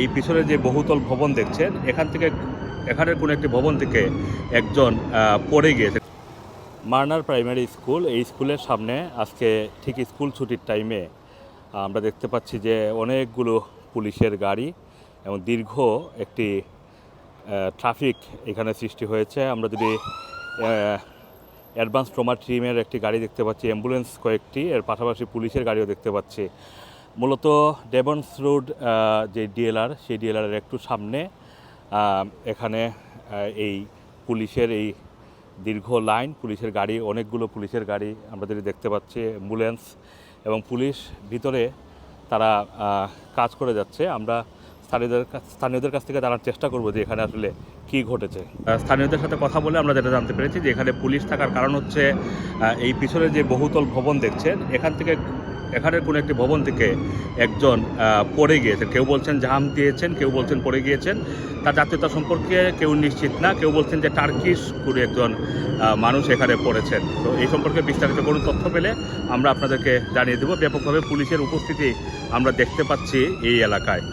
এই পিছনে যে বহুতল ভবন দেখছেন, এখান থেকে এখানের কোনো একটি ভবন থেকে একজন পড়ে গিয়েছে। মার্নার প্রাইমারি স্কুল, এই স্কুলের সামনে আজকে ঠিক স্কুল ছুটির টাইমে আমরা দেখতে পাচ্ছি যে অনেকগুলো পুলিশের গাড়ি এবং দীর্ঘ একটি ট্রাফিক এখানে সৃষ্টি হয়েছে। আমরা যদি অ্যাডভান্স ট্রমা টিমের একটি গাড়ি দেখতে পাচ্ছি, অ্যাম্বুলেন্স কয়েকটি, এর পাশাপাশি পুলিশের গাড়িও দেখতে পাচ্ছি। মূলত ডেবন্স রোড যে ডিএলআর সেই ডিএলআরের একটু সামনে এখানে এই পুলিশের এই দীর্ঘ লাইন, পুলিশের গাড়ি, অনেকগুলো পুলিশের গাড়ি আমরা যদি দেখতে পাচ্ছি, অ্যাম্বুলেন্স এবং পুলিশ ভিতরে তারা কাজ করে যাচ্ছে। আমরা স্থানীয়দের স্থানীয়দের কাছ থেকে জানার চেষ্টা করব যে এখানে আসলে কি ঘটেছে। স্থানীয়দের সাথে কথা বলে আমরা যেটা জানতে পেরেছি যে এখানে পুলিশ থাকার কারণ হচ্ছে এই পিছনে যে বহুতল ভবন দেখছেন, এখান থেকে এখানের কোনো একটি ভবন থেকে একজন পড়ে গিয়েছেন। কেউ বলছেন জাম দিয়েছেন, কেউ বলছেন পড়ে গিয়েছেন। তার জাতীয়তা সম্পর্কে কেউ নিশ্চিত না। কেউ বলছেন যে টার্কিশ কোনো একজন মানুষ এখানে পড়েছেন। তো এই সম্পর্কে বিস্তারিত কোনো তথ্য পেলে আমরা আপনাদেরকে জানিয়ে দেবো। ব্যাপকভাবে পুলিশের উপস্থিতি আমরা দেখতে পাচ্ছি এই এলাকায়।